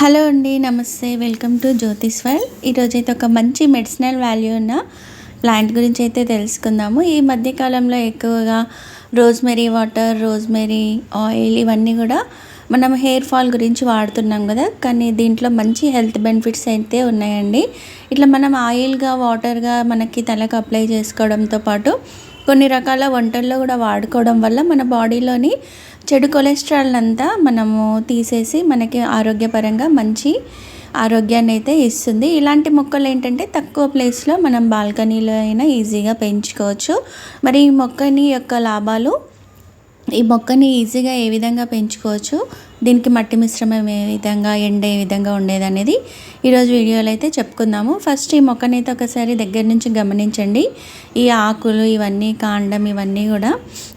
Hello అండి నమస్తే. Welcome to Jyothish while ఈరోజు అయితే ఒక మంచి మెడిసినల్ వాల్యూ ఉన్న ప్లాంట్ గురించి అయితే తెలుసుకుందాము. ఈ మధ్యకాలంలో ఎక్కువగా రోజ్మెరీ వాటర్ రోజ్మెరీ ఆయిల్ ఇవన్నీ కూడా మనం హెయిర్ ఫాల్ గురించి వాడుతున్నాం కదా. కానీ దీంట్లో మంచి హెల్త్ బెనిఫిట్స్ అయితే ఉన్నాయండి. ఇట్లా మనం ఆయిల్గా వాటర్గా మనకి తలకు అప్లై చేసుకోవడంతో పాటు కొన్ని రకాల వంటల్లో కూడా వాడుకోవడం వల్ల మన బాడీలోని చెడు కొలెస్ట్రాల్ అంతా మనము తీసేసి మనకి ఆరోగ్యపరంగా మంచి ఆరోగ్యాన్ని అయితే ఇస్తుంది. ఇలాంటి మొక్కలు ఏంటంటే తక్కువ ప్లేస్లో మనం బాల్కనీలో అయినా ఈజీగా పెంచుకోవచ్చు. మరి ఈ మొక్కని యొక్క లాభాలు ఈ మొక్కని ఈజీగా ఏ విధంగా పెంచుకోవచ్చు? దీనికి మట్టి మిశ్రమం ఏ విధంగా ఎండ ఏ విధంగా ఉండేది అనేది ఈరోజు వీడియోలో అయితే చెప్పుకుందాము. ఫస్ట్ ఈ మొక్కనైతే ఒకసారి దగ్గర నుంచి గమనించండి. ఈ ఆకులు ఇవన్నీ కాండం ఇవన్నీ కూడా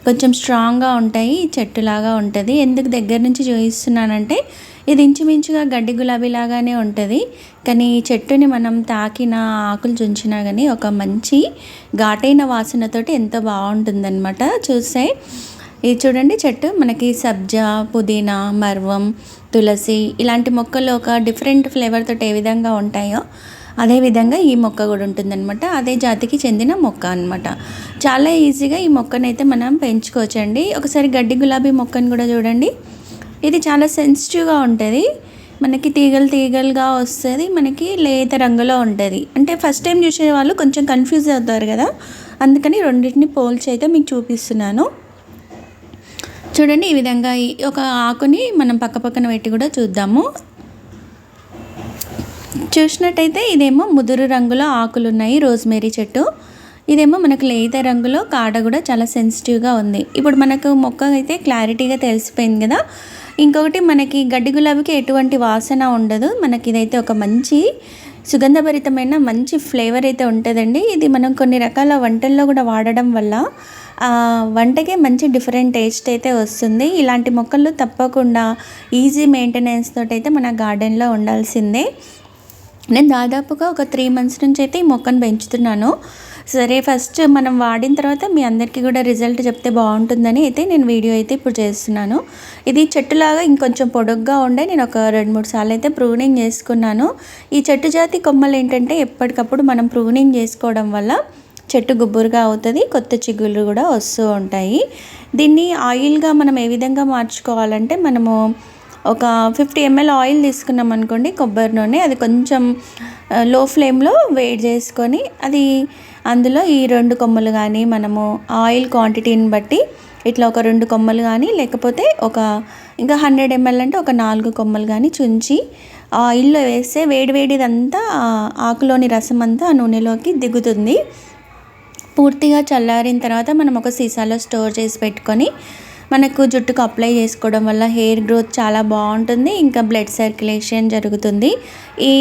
కొంచెం స్ట్రాంగ్గా ఉంటాయి చెట్టులాగా ఉంటుంది. ఎందుకు దగ్గర నుంచి చూపిస్తున్నానంటే ఇది ఇంచుమించుగా గడ్డి గులాబీ లాగానే ఉంటుంది. కానీ ఈ చెట్టుని మనం తాకిన ఆకులు చుంచినా కానీ ఒక మంచి ఘాటైన వాసనతోటి ఎంతో బాగుంటుందన్నమాట. చూస్తే ఇది చూడండి చెట్టు. మనకి సబ్జా పుదీనా మర్వం తులసి ఇలాంటి మొక్కలు ఒక డిఫరెంట్ ఫ్లేవర్ తోటి ఏ విధంగా ఉంటాయో అదేవిధంగా ఈ మొక్క కూడా ఉంటుందన్నమాట. అదే జాతికి చెందిన మొక్క అనమాట చాలా ఈజీగా ఈ మొక్కనైతే మనం పెంచుకోవచ్చండి. ఒకసారి గడ్డి గులాబీ మొక్కను కూడా చూడండి. ఇది చాలా సెన్సిటివ్గా ఉంటుంది. మనకి తీగలు తీగలుగా వస్తుంది. మనకి లేత రంగులో ఉంటుంది. అంటే ఫస్ట్ టైం చూసే వాళ్ళు కొంచెం కన్ఫ్యూజ్ అవుతారు కదా. అందుకని రెండింటిని పోల్చి అయితే మీకు చూపిస్తున్నాను. చూడండి ఈ విధంగా ఒక ఆకుని మనం పక్క పక్కన పెట్టి కూడా చూద్దాము. చూసినట్టయితే ఇదేమో ముదురు రంగులో ఆకులు ఉన్నాయి రోజ్మేరీ చెట్టు. ఇదేమో మనకు లేత రంగులో కాడ కూడా చాలా సెన్సిటివ్గా ఉంది. ఇప్పుడు మనకు మొక్క అయితే క్లారిటీగా తెలిసిపోయింది కదా. ఇంకొకటి మనకి గడ్డి గులాబీకి ఎటువంటి వాసన ఉండదు. మనకి ఇదైతే ఒక మంచి సుగంధభరితమైన మంచి ఫ్లేవర్ అయితే ఉంటుందండి. ఇది మనం కొన్ని రకాల వంటల్లో కూడా వాడడం వల్ల వంటకే మంచి డిఫరెంట్ టేస్ట్ అయితే వస్తుంది. ఇలాంటి మొక్కలు తప్పకుండా ఈజీ మెయింటెనెన్స్ తోటి అయితే మన గార్డెన్లో ఉండాల్సిందే. నేను దాదాపుగా ఒక త్రీ మంత్స్ నుంచి అయితే ఈ మొక్కను పెంచుతున్నాను. సరే ఫస్ట్ మనం వాడిన తర్వాత మీ అందరికీ కూడా రిజల్ట్ చెప్తే బాగుంటుందని అయితే నేను వీడియో అయితే ఇప్పుడు చేస్తున్నాను. ఇది చెట్టులాగా ఇంకొంచెం పొడుగ్గా ఉండే నేను ఒక రెండు మూడు సార్లు అయితే ప్రూనింగ్ చేసుకున్నాను. ఈ చెట్టు జాతి కొమ్మలు ఏంటంటే ఎప్పటికప్పుడు మనం ప్రూనింగ్ చేసుకోవడం వల్ల చెట్టు గుబ్బురుగా అవుతుంది కొత్త చిగుళ్ళు కూడా వస్తూ ఉంటాయి. దీన్ని ఆయిల్గా మనం ఏ విధంగా మార్చుకోవాలంటే మనము ఒక ఫిఫ్టీ ఎంఎల్ ఆయిల్ తీసుకున్నాం అనుకోండి కొబ్బరి నూనె అది కొంచెం లో ఫ్లేమ్లో వేడి చేసుకొని అది అందులో ఈ రెండు కొమ్మలు కానీ మనము ఆయిల్ క్వాంటిటీని బట్టి ఇట్లా ఒక రెండు కొమ్మలు కానీ లేకపోతే ఒక ఇంకా హండ్రెడ్ ఎంఎల్ అంటే ఒక నాలుగు కొమ్మలు కానీ చుంచి ఆయిల్లో వేస్తే వేడివేడిదంతా ఆకులోని రసం అంతా ఆ నూనెలోకి దిగుతుంది. పూర్తిగా చల్లారిన తర్వాత మనం ఒక సీసాలో స్టోర్ చేసి పెట్టుకొని మనకు జుట్టుకు అప్లై చేసుకోవడం వల్ల హెయిర్ గ్రోత్ చాలా బాగుంటుంది. ఇంకా బ్లడ్ సర్క్యులేషన్ జరుగుతుంది. ఈ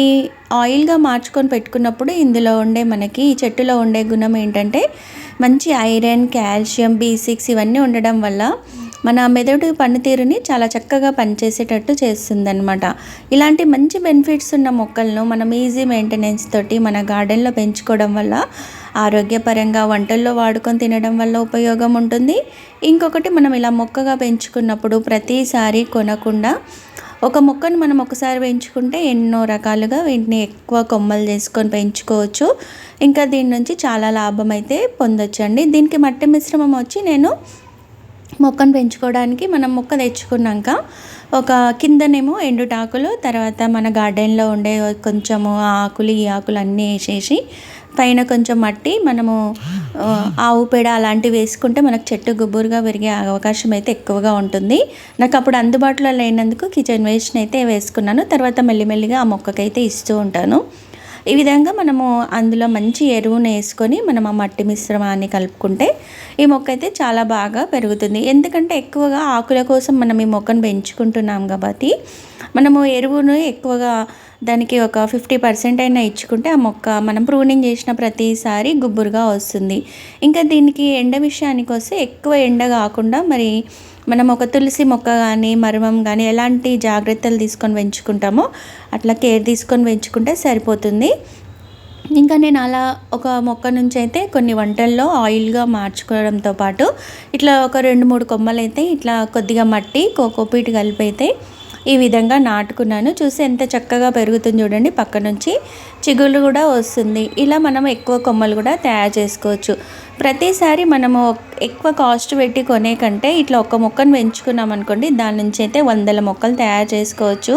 ఆయిల్గా మార్చుకొని పెట్టుకున్నప్పుడు ఇందులో ఉండే మనకి ఈ చెట్టులో ఉండే గుణం ఏంటంటే మంచి ఐరన్ కాల్షియం బీ సిక్స్ ఇవన్నీ ఉండడం వల్ల మన మెదడు పనితీరుని చాలా చక్కగా పనిచేసేటట్టు చేస్తుందన్నమాట. ఇలాంటి మంచి బెనిఫిట్స్ ఉన్న మొక్కలను మనం ఈజీ మెయింటెనెన్స్ తోటి మన గార్డెన్లో పెంచుకోవడం వల్ల ఆరోగ్యపరంగా వంటల్లో వాడుకొని తినడం వల్ల ఉపయోగం ఉంటుంది. ఇంకొకటి మనం ఇలా మొక్కగా పెంచుకున్నప్పుడు ప్రతిసారి కొనకుండా ఒక మొక్కను మనం ఒకసారి పెంచుకుంటే ఎన్నో రకాలుగా వీటిని ఎక్కువ కొమ్మలు చేసుకొని పెంచుకోవచ్చు. ఇంకా దీని నుంచి చాలా లాభం అయితే పొందొచ్చండి. దీనికి మట్టి మిశ్రమం వచ్చి నేను మొక్కను పెంచుకోవడానికి మనం మొక్క తెచ్చుకున్నాక ఒక కిందనేమో ఎండుటాకులు తర్వాత మన గార్డెన్లో ఉండే కొంచెము ఆకులు ఈ ఆకులు అన్నీ వేసేసి పైన కొంచెం మట్టి మనము ఆవు పేడ అలాంటివి వేసుకుంటే మనకు చెట్టు గుబ్బురుగా పెరిగే అవకాశం అయితే ఎక్కువగా ఉంటుంది. నాకు అప్పుడు అందుబాటులో లేనందుకు కిచెన్ వేస్ట్ అయితే వేసుకున్నాను. తర్వాత మెల్లిమెల్లిగా ఆ మొక్కకైతే ఇస్తూ ఉంటాను. ఈ విధంగా మనము అందులో మంచి ఎరువును వేసుకొని మనం ఆ మట్టి మిశ్రమాన్ని కలుపుకుంటే ఈ మొక్క అయితే చాలా బాగా పెరుగుతుంది. ఎందుకంటే ఎక్కువగా ఆకుల కోసం మనం ఈ మొక్కను పెంచుకుంటున్నాం కాబట్టి మనము ఎరువును ఎక్కువగా దానికి ఒక ఫిఫ్టీ పర్సెంట్ అయినా ఇచ్చుకుంటే ఆ మొక్క మనం ప్రూనింగ్ చేసిన ప్రతిసారి గుబ్బురుగా వస్తుంది. ఇంకా దీనికి ఎండ విషయానికి వస్తే ఎక్కువ ఎండ కాకుండా మరి మనం ఒక తులసి మొక్క కానీ మర్మం కానీ ఎలాంటి జాగ్రత్తలు తీసుకొని పెంచుకుంటామో అట్లా కేర్ తీసుకొని పెంచుకుంటే సరిపోతుంది. ఇంకా నేను అలా ఒక మొక్క నుంచి అయితే కొన్ని వంటల్లో ఆయిల్గా మార్చుకోవడంతో పాటు ఇట్లా ఒక రెండు మూడు కొమ్మలు అయితే ఇట్లా కొద్దిగా మట్టి కోకోపీట్ కలిపి అయితే ఈ విధంగా నాటుకున్నాను. చూసి ఎంత చక్కగా పెరుగుతుంది చూడండి. పక్క నుంచి చిగుళ్ళు కూడా వస్తుంది. ఇలా మనం ఎక్కువ కొమ్మలు కూడా తయారు చేసుకోవచ్చు. ప్రతిసారి మనము ఎక్కువ కాస్ట్ పెట్టి కొనే కంటే ఇట్లా ఒక మొక్కను పెంచుకున్నాం అనుకోండి దాని నుంచి అయితే వందల మొక్కలు తయారు చేసుకోవచ్చు.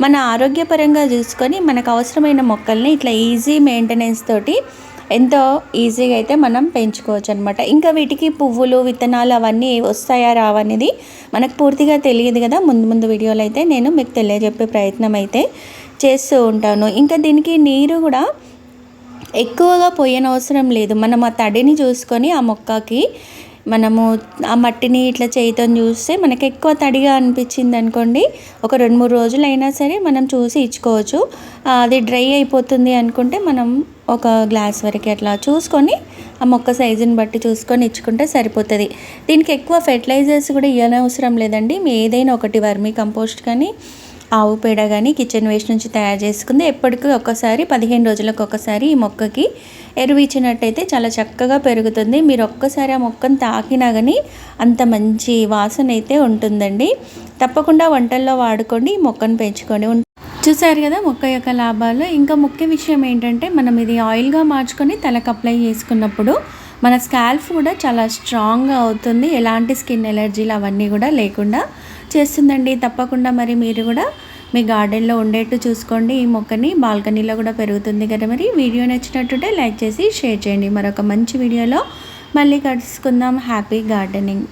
మన ఆరోగ్యపరంగా చూసుకొని మనకు అవసరమైన మొక్కల్ని ఇట్లా ఈజీ మెయింటెనెన్స్ తోటి ఎంతో ఈజీగా అయితే మనం పెంచుకోవచ్చు అనమాట ఇంకా వీటికి పువ్వులు విత్తనాలు అవన్నీ వస్తాయా రావనేది మనకు పూర్తిగా తెలియదు కదా. ముందు ముందు వీడియోలో అయితే నేను మీకు తెలియజెప్పే ప్రయత్నం అయితే చేస్తూ ఉంటాను. ఇంకా దీనికి నీరు కూడా ఎక్కువగా పోయనవసరం లేదు. మనం ఆ తడిని చూసుకొని ఆ మొక్కకి మనము ఆ మట్టిని ఇట్లా చేయితో చూస్తే మనకి ఎక్కువ తడిగా అనిపించింది అనుకోండి. ఒక రెండు మూడు రోజులైనా సరే మనం చూసి ఇచ్చుకోవచ్చు. అది డ్రై అయిపోతుంది అనుకుంటే మనం ఒక గ్లాస్ వరకు అట్లా చూసుకొని ఆ మొక్క సైజుని బట్టి చూసుకొని ఇచ్చుకుంటే సరిపోతుంది. దీనికి ఎక్కువ ఫెర్టిలైజర్స్ కూడా ఇవ్వనవసరం లేదండి. మీ ఏదైనా ఒకటి వర్మీ కంపోస్ట్ కానీ ఆవు పేడ కానీ కిచెన్ వేస్ట్ నుంచి తయారు చేసుకుంది. ఎప్పటికీ ఒక్కసారి పదిహేను రోజులకు ఒకసారి ఈ మొక్కకి ఎరువు ఇచ్చినట్టయితే చాలా చక్కగా పెరుగుతుంది. మీరు ఒక్కసారి ఆ మొక్కను తాకినా కానీ అంత మంచి వాసన అయితే ఉంటుందండి. తప్పకుండా వంటల్లో వాడుకోండి ఈ మొక్కను పెంచుకొని చూసారు కదా మొక్క యొక్క లాభాలు. ఇంకా ముఖ్య విషయం ఏంటంటే మనం ఇది ఆయిల్గా మార్చుకొని తలకు అప్లై చేసుకున్నప్పుడు మన స్కాల్ఫ్ కూడా చాలా స్ట్రాంగ్గా అవుతుంది. ఎలాంటి స్కిన్ ఎలర్జీలు అవన్నీ కూడా లేకుండా చేస్తుందండి. తప్పకుండా మరి మీరు కూడా మీ గార్డెన్లో ఉండేట్టు చూసుకోండి. ఈ మొక్కని బాల్కనీలో కూడా పెరుగుతుంది కదా మరి. వీడియో నచ్చినట్టుంటే లైక్ చేసి షేర్ చేయండి. మరొక మంచి వీడియోలో మళ్ళీ కలుసుకుందాం. Happy gardening.